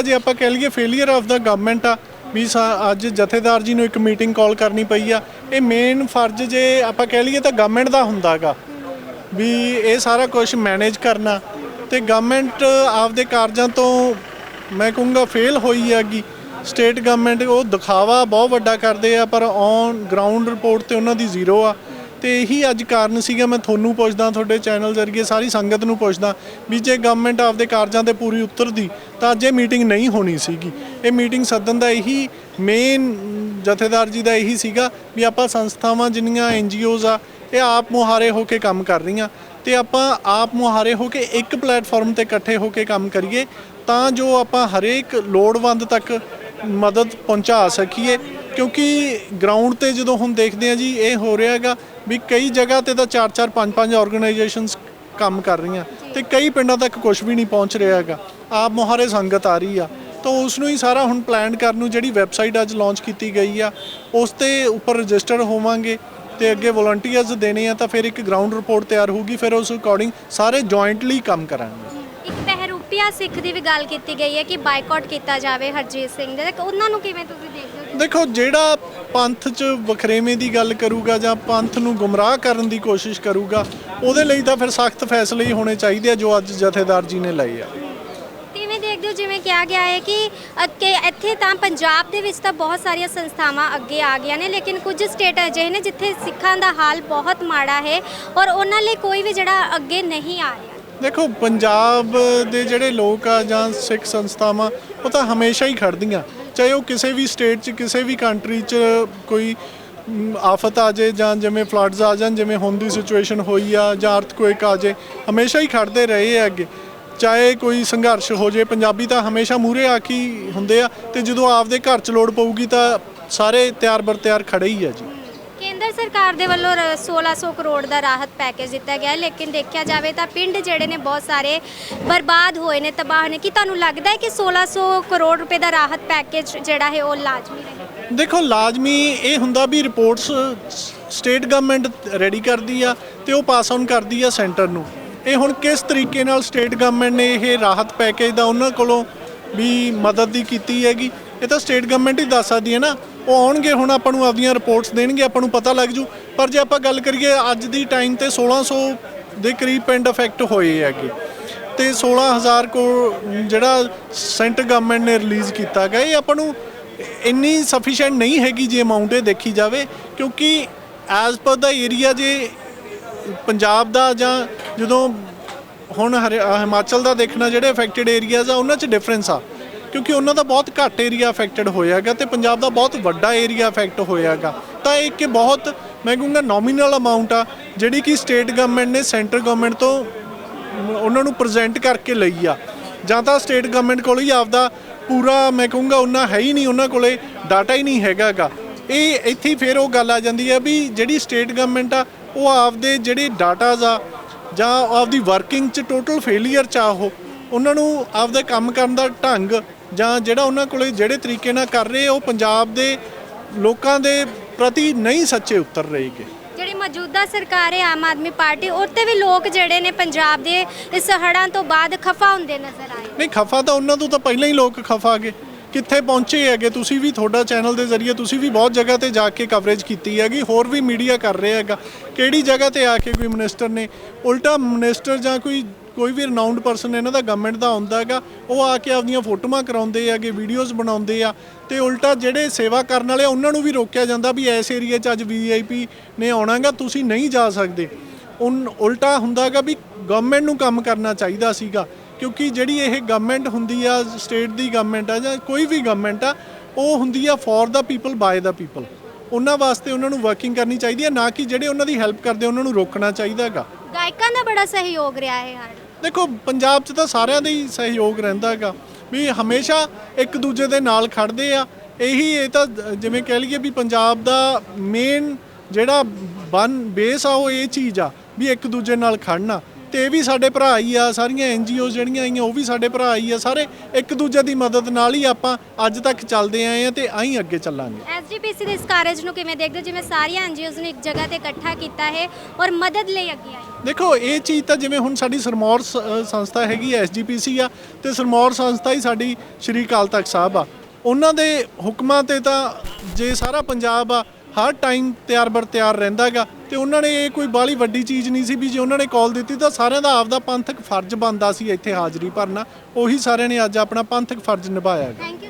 ਜੇ ਆਪਾਂ ਕਹਿ ਲਈਏ ਫੇਲਿਅਰ ਆਫ ਦਾ ਗਵਰਨਮੈਂਟ ਆ, ਵੀ ਸਾ- ਅੱਜ ਜਥੇਦਾਰ ਜੀ ਨੂੰ ਇੱਕ ਮੀਟਿੰਗ ਕਾਲ ਕਰਨੀ ਪਈ ਆ। ਇਹ ਮੇਨ ਫਰਜ਼ ਜੇ ਆਪਾਂ ਕਹਿ ਲਈਏ ਤਾਂ ਗਵਰਨਮੈਂਟ ਦਾ ਹੁੰਦਾਗਾ, ਵੀ ਇਹ ਸਾਰਾ ਕੁਝ ਮੈਨੇਜ ਕਰਨਾ। ਤੇ ਗਵਰਨਮੈਂਟ ਆਪਦੇ ਕਾਰਜਾਂ ਤੋਂ ਮੈਂ ਕਹੂੰਗਾ ਫੇਲ ਹੋਈ ਹੈਗੀ। ਸਟੇਟ ਗਵਰਨਮੈਂਟ ਉਹ ਦਿਖਾਵਾ ਬਹੁਤ ਵੱਡਾ ਕਰਦੇ ਆ, ਪਰ ਔਨ ਗਰਾਊਂਡ ਰਿਪੋਰਟ ਤੇ ਉਹਨਾਂ ਦੀ ਜ਼ੀਰੋ ਆ। ਤੇ ਇਹੀ ਅੱਜ ਕਾਰਨ ਸੀਗਾ, ਮੈਂ ਤੁਹਾਨੂੰ ਪੁੱਛਦਾ, ਤੁਹਾਡੇ ਚੈਨਲ ਜ਼ਰੀਏ ਸਾਰੀ ਸੰਗਤ ਨੂੰ ਪੁੱਛਦਾ ਵੀ ਜੇ ਗਵਰਨਮੈਂਟ ਆਪਦੇ ਕਾਰਜਾਂ ਤੇ ਪੂਰੀ ਉਤਰਦੀ, ਤਾਂ ਅੱਜ ਇਹ ਮੀਟਿੰਗ ਨਹੀਂ ਹੋਣੀ ਸੀਗੀ। ਇਹ ਮੀਟਿੰਗ ਸੱਦਣ ਦਾ ਇਹੀ ਮੇਨ ਜਥੇਦਾਰ ਜੀ ਦਾ ਇਹੀ ਸੀਗਾ ਵੀ ਆਪਾਂ ਸੰਸਥਾਵਾਂ ਜਿੰਨੀਆਂ ਐਨਜੀਓਜ਼ ਆ, ਇਹ ਆਪ ਮੁਹਾਰੇ ਹੋ ਕੇ ਕੰਮ ਕਰ ਰਹੀਆਂ। ਤੇ ਆਪਾਂ ਆਪ ਮੁਹਾਰੇ ਹੋ ਕੇ ਇੱਕ ਪਲੇਟਫਾਰਮ ਤੇ ਇਕੱਠੇ ਹੋ ਕੇ ਕੰਮ ਕਰੀਏ, ਤਾਂ ਜੋ ਆਪਾਂ ਹਰੇਕ ਲੋੜਵੰਦ ਤੱਕ ਮਦਦ ਪਹੁੰਚਾ ਸਕੀਏ। ਕਿਉਂਕਿ ਗਰਾਊਂਡ ਤੇ ਜਦੋਂ ਹੁਣ ਦੇਖਦੇ ਆ ਜੀ ਇਹ ਹੋ ਰਿਹਾ ਹੈਗਾ ਵੀ ਕਈ ਜਗ੍ਹਾ ਤੇ ਤਾਂ 4-4 5-5 ਆਰਗੇਨਾਈਜੇਸ਼ਨਸ ਕੰਮ ਕਰ ਰਹੀਆਂ ਤੇ ਕਈ ਪਿੰਡਾਂ ਤੱਕ ਕੁਝ ਵੀ ਨਹੀਂ ਪਹੁੰਚ ਰਿਹਾ ਹੈਗਾ। ਆਪ ਮੁਹਾਰੇ ਸੰਗਤ ਆ ਰਹੀ ਆ। ਤਾਂ ਉਸ ਨੂੰ ਹੀ ਸਾਰਾ ਹੁਣ ਪਲਾਨ ਕਰਨ ਨੂੰ ਜਿਹੜੀ ਵੈਬਸਾਈਟ ਅੱਜ ਲਾਂਚ ਕੀਤੀ ਗਈ ਆ ਉਸ ਤੇ ਉੱਪਰ ਰਜਿਸਟਰ ਹੋਵਾਂਗੇ ਤੇ ਅੱਗੇ ਵਲੰਟੀਅਰਸ ਦੇਣੇ ਆ ਤਾਂ ਫਿਰ ਇੱਕ ਗਰਾਊਂਡ ਰਿਪੋਰਟ ਤਿਆਰ ਹੋਊਗੀ ਫਿਰ ਉਸ ਅਕੋਰਡਿੰਗ ਸਾਰੇ ਜੁਆਇੰਟਲੀ ਕੰਮ ਕਰਾਂਗੇ। ਇੱਕ ਬਹਿਰੂਪੀਆ ਸਿੱਖ ਦੀ ਵੀ ਗੱਲ ਕੀਤੀ ਗਈ ਹੈ ਕਿ ਬਾਈਕਾਟ ਕੀਤਾ ਜਾਵੇ ਹਰਜੀਤ ਸਿੰਘ ਦੇ। ਉਹਨਾਂ ਨੂੰ ਕਿਵੇਂ ਤੁਸੀਂ ਦੇਖਦੇ ਦੇਖੋ ਜਿਹੜਾ ਪੰਥ 'ਚ ਵਖਰੇਵੇਂ ਦੀ ਗੱਲ ਕਰੂਗਾ ਜਾਂ ਪੰਥ ਨੂੰ ਗੁੰਮਰਾਹ ਕਰਨ ਦੀ ਕੋਸ਼ਿਸ਼ ਕਰੂਗਾ ਉਹਦੇ ਲਈ ਤਾਂ ਫਿਰ ਸਖਤ ਫੈਸਲੇ ਹੀ ਹੋਣੇ ਚਾਹੀਦੇ ਆ ਜੋ ਅੱਜ ਜਥੇਦਾਰ ਜੀ ਨੇ ਲਏ ਆ। ਕਿਵੇਂ ਦੇਖਦੇ ਹੋ ਜਿਵੇਂ ਕਿਹਾ ਗਿਆ ਹੈ ਕਿ ਅੱਗੇ ਇੱਥੇ ਤਾਂ ਪੰਜਾਬ ਦੇ ਵਿੱਚ ਤਾਂ ਬਹੁਤ ਸਾਰੀਆਂ ਸੰਸਥਾਵਾਂ ਅੱਗੇ ਆ ਗਈਆਂ ਨੇ ਲੇਕਿਨ ਕੁਝ ਸਟੇਟ ਅਜਿਹੇ ਨੇ ਜਿੱਥੇ ਸਿੱਖਾਂ ਦਾ ਹਾਲ ਬਹੁਤ ਮਾੜਾ ਹੈ ਔਰ ਉਹਨਾਂ ਲਈ ਕੋਈ ਵੀ ਜਿਹੜਾ ਅੱਗੇ ਨਹੀਂ ਆ ਰਿਹਾ। ਦੇਖੋ ਪੰਜਾਬ ਦੇ ਜਿਹੜੇ ਲੋਕ ਆ ਜਾਂ ਸਿੱਖ ਸੰਸਥਾਵਾਂ ਉਹ ਤਾਂ ਹਮੇਸ਼ਾ ਹੀ ਖੜਦੀਆਂ ਚਾਹੇ ਉਹ ਕਿਸੇ ਵੀ ਸਟੇਟ 'ਚ, ਕਿਸੇ ਵੀ ਕੰਟਰੀ 'ਚ ਕੋਈ ਆਫਤ ਆ ਜੇ ਜਾਂ ਜਿਵੇਂ ਫਲੱਡਸ ਆ ਜਾਣ, ਜਿਵੇਂ ਹੁਣ ਦੀ ਸਿਚੁਏਸ਼ਨ ਹੋਈ ਆ ਜਾਂ ਅਰਥਕੁਏਕ ਆ ਜੇ ਹਮੇਸ਼ਾ ਹੀ ਖੜਦੇ ਰਹੇ ਆ ਅੱਗੇ। ਚਾਹੇ ਕੋਈ ਸੰਘਰਸ਼ ਹੋ ਜੇ ਪੰਜਾਬੀ ਤਾਂ ਹਮੇਸ਼ਾ ਮੂਰੇ ਆ ਕੇ ਹੀ ਹੁੰਦੇ ਆ ਤੇ ਜਦੋਂ ਆਪਦੇ ਘਰ 'ਚ ਲੋੜ ਪਊਗੀ ਤਾਂ ਸਾਰੇ ਤਿਆਰ ਬਰ ਤਿਆਰ ਖੜੇ ਹੀ ਆ ਜੀ। ਕੇਂਦਰ ਸਰਕਾਰ ਦੇ ਵੱਲੋਂ ਰ- 1600 ਕਰੋੜ ਦਾ ਰਾਹਤ ਪੈਕੇਜ ਦਿੱਤਾ ਗਿਆ ਹੈ, ਲੇਕਿਨ ਦੇਖਿਆ ਜਾਵੇ ਤਾਂ ਪਿੰਡ ਜਿਹੜੇ ਨੇ ਬਹੁਤ ਸਾਰੇ ਬਰਬਾਦ ਹੋਏ ਨੇ ਤਬਾਹ ਨੇ। ਕੀ ਤੁਹਾਨੂੰ ਲੱਗਦਾ ਹੈ ਕਿ 1600 ਕਰੋੜ ਰੁਪਏ ਦਾ ਰਾਹਤ ਪੈਕੇਜ ਜਿਹੜਾ ਹੈ ਉਹ ਲਾਜ਼ਮੀ ਰਹੇ? ਦੇਖੋ ਲਾਜ਼ਮੀ ਇਹ ਹੁੰਦਾ ਵੀ ਰਿਪੋਰਟਸ ਸਟੇਟ ਗਵਰਨਮੈਂਟ ਰੈਡੀ ਕਰਦੀ ਆ ਤੇ ਉਹ ਪਾਸ ਆਨ ਕਰਦੀ ਆ ਸੈਂਟਰ ਨੂੰ। ਇਹ ਹੁਣ ਕਿਸ ਤਰੀਕੇ ਨਾਲ ਸਟੇਟ ਗਵਰਨਮੈਂਟ ਨੇ ਇਹ ਰਾਹਤ ਪੈਕੇਜ ਦਾ ਉਹਨਾਂ ਕੋਲੋਂ ਵੀ ਮਦਦ ਦੀ ਕੀਤੀ ਹੈਗੀ? ਇਹ ਤਾਂ ਸਟੇਟ ਗਵਰਨਮੈਂਟ ਹੀ ਦੱਸ ਸਕਦੀ ਹੈ ਨਾ। ਉਹ ਆਉਣਗੇ, ਹੁਣ ਆਪਾਂ ਨੂੰ ਆਪਦੀਆਂ ਰਿਪੋਰਟਸ ਦੇਣਗੇ, ਆਪਾਂ ਨੂੰ ਪਤਾ ਲੱਗ ਜੂ। ਪਰ ਜੇ ਆਪਾਂ ਗੱਲ ਕਰੀਏ, ਅੱਜ ਦੀ ਟਾਈਮ ਤੇ 1600 ਦੇ ਕਰੀਬ ਪਿੰਡ ਅਫੈਕਟ ਹੋਏ ਹੈਗੇ। ਤੇ 16000 ਕੋ ਜਿਹੜਾ ਸੈਂਟਰ ਗਵਰਨਮੈਂਟ ਨੇ ਰਿਲੀਜ਼ ਕੀਤਾ ਗਿਆ ਇਹ ਆਪਾਂ ਨੂੰ ਇੰਨੀ ਸਫੀਸ਼ੀਐਂਟ ਨਹੀਂ ਹੈਗੀ ਜੇ ਅਮਾਉਂਟ ਇਹ ਦੇਖੀ ਜਾਵੇ, ਕਿਉਂਕਿ ਐਜ਼ ਪਰ ਦਾ ਏਰੀਆ ਜੇ ਪੰਜਾਬ ਦਾ ਜਾਂ ਜਦੋਂ ਹੁਣ ਹਰਿ- ਹਿਮਾਚਲ ਦਾ ਦੇਖਣਾ, ਜਿਹੜੇ ਅਫੈਕਟਡ ਏਰੀਆਜ਼ ਆ, ਉਹਨਾਂ 'ਚ ਡਿਫਰੈਂਸ ਆ। ਕਿਉਂਕਿ ਉਹਨਾਂ ਦਾ ਬਹੁਤ ਘੱਟ ਏਰੀਆ ਅਫੈਕਟਡ ਹੋਇਆਗਾ ਤੇ ਪੰਜਾਬ ਦਾ ਬਹੁਤ ਵੱਡਾ ਏਰੀਆ ਅਫੈਕਟ ਹੋਇਆਗਾ। ਤਾਂ ਇਹ ਕਿ ਬਹੁਤ, ਮੈਂ ਕਹੂੰਗਾ ਨੋਮੀਨਲ ਅਮਾਉਂਟ ਆ, ਜਿਹੜੀ ਕਿ ਸਟੇਟ ਗਵਰਨਮੈਂਟ ਨੇ ਸੈਂਟਰ ਗਵਰਨਮੈਂਟ ਤੋਂ ਉਹਨਾਂ ਨੂੰ ਪ੍ਰੈਜ਼ੈਂਟ ਕਰਕੇ ਲਈ ਆ। ਜਾਂ ਤਾਂ ਸਟੇਟ ਗਵਰਨਮੈਂਟ ਕੋਲ ਹੀ ਆਪਦਾ ਪੂਰਾ, ਮੈਂ ਕਹੂੰਗਾ ਉਹਨਾਂ ਹੈ ਹੀ ਨਹੀਂ, ਉਹਨਾਂ ਕੋਲੇ ਡਾਟਾ ਹੀ ਨਹੀਂ ਹੈਗਾਗਾ। ਇਹ ਇੱਥੇ ਫਿਰ ਉਹ ਗੱਲ ਆ ਜਾਂਦੀ ਹੈ ਵੀ ਜਿਹੜੀ ਸਟੇਟ ਗਵਰਨਮੈਂਟ ਆ, ਉਹ ਆਪਦੇ ਜਿਹੜੇ ਡਾਟਾਜ਼ ਆ, ਜਾਂ ਆਪਦੀ ਵਰਕਿੰਗ ਚ ਟੋਟਲ ਫੇਲਿਅਰ ਚ ਆ ਉਹ, ਉਹਨਾਂ ਨੂੰ ਆਪਦਾ ਕੰਮ ਕਰਨ ਦਾ ਢੰਗ ਜਾਂ ਜਿਹੜਾ ਉਹਨਾਂ ਕੋਲੇ ਜਿਹੜੇ ਤਰੀਕੇ ਨਾਲ ਕਰ ਰਹੇ ਉਹ ਪੰਜਾਬ ਦੇ ਲੋਕਾਂ ਦੇ ਪ੍ਰਤੀ ਨਹੀਂ ਸੱਚੇ ਉਤਰ ਰਹੇਗੇ। ਜਿਹੜੀ ਮੌਜੂਦਾ ਸਰਕਾਰ ਹੈ ਆਮ ਆਦਮੀ ਪਾਰਟੀ ਉਹ ਤੇ ਵੀ ਲੋਕ ਜਿਹੜੇ ਨੇ ਪੰਜਾਬ ਦੇ ਇਸ ਹੜ੍ਹਾਂ ਤੋਂ ਬਾਅਦ ਖਫਾ ਹੁੰਦੇ ਨਜ਼ਰ ਆਏ। ਨਹੀਂ ਖਫਾ ਤਾਂ ਉਹਨਾਂ ਤੋਂ ਤਾਂ ਪਹਿਲਾਂ ਹੀ ਲੋਕ ਖਫਾ ਗਏ ਕਿੱਥੇ ਪਹੁੰਚੇ ਹੈਗੇ ਤੁਸੀਂ ਵੀ ਤੁਹਾਡਾ ਚੈਨਲ ਦੇ ਜ਼ਰੀਏ ਤੁਸੀਂ ਵੀ ਬਹੁਤ ਜਗ੍ਹਾ ਤੇ ਜਾ ਕੇ ਕਵਰੇਜ ਕੀਤੀ ਹੈਗੀ ਹੋਰ ਵੀ ਮੀਡੀਆ ਕਰ ਰਿਹਾ ਹੈਗਾ। ਕਿਹੜੀ ਜਗ੍ਹਾ ਤੇ ਆ ਕੇ ਕੋਈ ਮਿਨਿਸਟਰ ਨੇ? ਉਲਟਾ ਮਿਨਿਸਟਰ ਜਾਂ ਕੋਈ ਕੋਈ ਵੀ ਰਿਨਾਊਂਡ ਪਰਸਨ ਇਹਨਾਂ ਦਾ ਗਵਰਨਮੈਂਟ ਦਾ ਹੁੰਦਾ ਹੈਗਾ ਉਹ ਆ ਕੇ ਆਪਦੀਆਂ ਫੋਟੋਆਂ ਕਰਾਉਂਦੇ ਹੈਗੇ ਵੀਡੀਓਜ਼ ਬਣਾਉਂਦੇ ਆ ਤੇ ਉਲਟਾ ਜਿਹੜੇ ਸੇਵਾ ਕਰਨ ਵਾਲੇ ਆ, ਉਹਨਾਂ ਨੂੰ ਵੀ ਰੋਕਿਆ ਜਾਂਦਾ ਵੀ ਇਸ ਏਰੀਆ 'ਚ ਅੱਜ ਵੀਆਈਪੀ ਨੇ ਆਉਣਾਗਾ ਤੁਸੀਂ ਨਹੀਂ ਜਾ ਸਕਦੇ। ਉਨ ਉਲਟਾ ਹੁੰਦਾਗਾ ਵੀ ਗਵਰਨਮੈਂਟ ਨੂੰ ਕੰਮ ਕਰਨਾ ਚਾਹੀਦਾ ਸੀਗਾ ਕਿਉਂਕਿ ਜਿਹੜੀ ਇਹ ਗਵਰਨਮੈਂਟ ਹੁੰਦੀ ਆ ਸਟੇਟ ਦੀ ਗਵਰਨਮੈਂਟ ਆ ਜਾਂ ਕੋਈ ਵੀ ਗਵਰਨਮੈਂਟ ਆ ਉਹ ਹੁੰਦੀ ਆ for the people by the people ਉਹਨਾਂ ਵਾਸਤੇ ਉਹਨਾਂ ਨੂੰ ਵਰਕਿੰਗ ਕਰਨੀ ਚਾਹੀਦੀ ਹੈ ਨਾ ਕਿ ਜਿਹੜੇ ਉਹਨਾਂ ਦੀ ਹੈਲਪ ਕਰਦੇ ਉਹਨਾਂ ਨੂੰ ਰੋਕਣਾ ਚਾਹੀਦਾ ਹੈਗਾ। ਗਾਇਕਾਂ ਦਾ ਬੜਾ ਸਹਿਯੋਗ ਰਿਹਾ ਹੈ ਹੜ ਦੇਖੋ, ਪੰਜਾਬ 'ਚ ਤਾਂ ਸਾਰਿਆਂ ਦਾ ਹੀ ਸਹਿਯੋਗ ਰਹਿੰਦਾ ਹੈਗਾ। ਵੀ ਹਮੇਸ਼ਾ ਇੱਕ ਦੂਜੇ ਦੇ ਨਾਲ ਖੜਦੇ ਆ। ਇਹੀ ਇਹ ਤਾਂ, ਜਿਵੇਂ ਕਹਿ ਲਈਏ ਵੀ ਪੰਜਾਬ ਦਾ ਮੇਨ ਜਿਹੜਾ ਬਨ ਬੇਸ ਆ ਉਹ ਇਹ ਚੀਜ਼ ਆ, ਵੀ ਇੱਕ ਦੂਜੇ ਨਾਲ ਖੜਨਾ। ਤੇ ਇਹ ਵੀ ਸਾਡੇ ਭਰਾ ਹੀ ਆ ਸਾਰੀਆਂ ਐਨਜੀਓ ਜਿਹੜੀਆਂ ਆਈਆਂ ਉਹ ਵੀ ਸਾਡੇ ਭਰਾ ਹੀ ਆ ਸਾਰੇ ਇੱਕ ਦੂਜੇ ਦੀ ਮਦਦ ਨਾਲ ਹੀ ਆਪਾਂ ਅੱਜ ਤੱਕ ਚੱਲਦੇ ਆਏ ਆ ਤੇ ਆਈ ਅੱਗੇ ਚੱਲਾਂਗੇ। ਐਸ ਐਸਜੀਪੀਸੀ ਦੇ ਇਸ ਕਾਰਜ ਨੂੰ ਕਿਵੇਂ ਦੇਖਦੇ ਹੋ? ਜਿਵੇਂ ਸਾਰੀਆਂ ਐਨਜੀਓਜ਼ ਨੂੰ ਇੱਕ ਜਗ੍ਹਾ ਤੇ ਇਕੱਠਾ ਕੀਤਾ ਹੈ ਔਰ ਮਦਦ ਲਈ ਅੱਗੇ ਆਏ ਦੇਖੋ ਇਹ ਚੀਜ਼ ਤਾਂ ਜਿਵੇਂ ਹੁਣ ਸਾਡੀ ਸਰਮੌਰ ਸ- ਸੰਸਥਾ ਹੈਗੀ ਐਸਜੀਪੀਸੀ ਆ ਤੇ ਸਰਮੌਰ ਸੰਸਥਾ ਹੀ ਸਾਡੀ ਸ਼੍ਰੀ ਅਕਾਲ ਤਖਤ ਸਾਹਿਬ ਆ। ਉਹਨਾਂ ਦੇ ਹੁਕਮਾਂ ਤੇ ਤਾਂ ਜੇ ਸਾਰਾ ਪੰਜਾਬ ਆ ਹਰ ਟਾਈਮ ਤਿਆਰ ਬਰ ਤਿਆਰ ਰਹਿੰਦਾਗਾ ਤੇ ਉਹਨਾਂ ਨੇ ਇਹ ਕੋਈ ਬਾਲੀ ਵੱਡੀ ਚੀਜ਼ ਨਹੀਂ ਸੀ ਵੀ ਜੇ ਉਹਨਾਂ ਨੇ ਕਾਲ ਦਿੱਤੀ ਤਾਂ ਸਾਰਿਆਂ ਦਾ ਆਪਦਾ ਪੰਥਕ ਫਰਜ਼ ਬਣਦਾ ਸੀ ਇੱਥੇ ਹਾਜ਼ਰੀ ਭਰਨਾ ਉਹੀ ਸਾਰਿਆਂ ਨੇ ਅੱਜ ਆਪਣਾ ਪੰਥਕ ਫਰਜ਼ ਨਿਭਾਇਆ ਗਾ।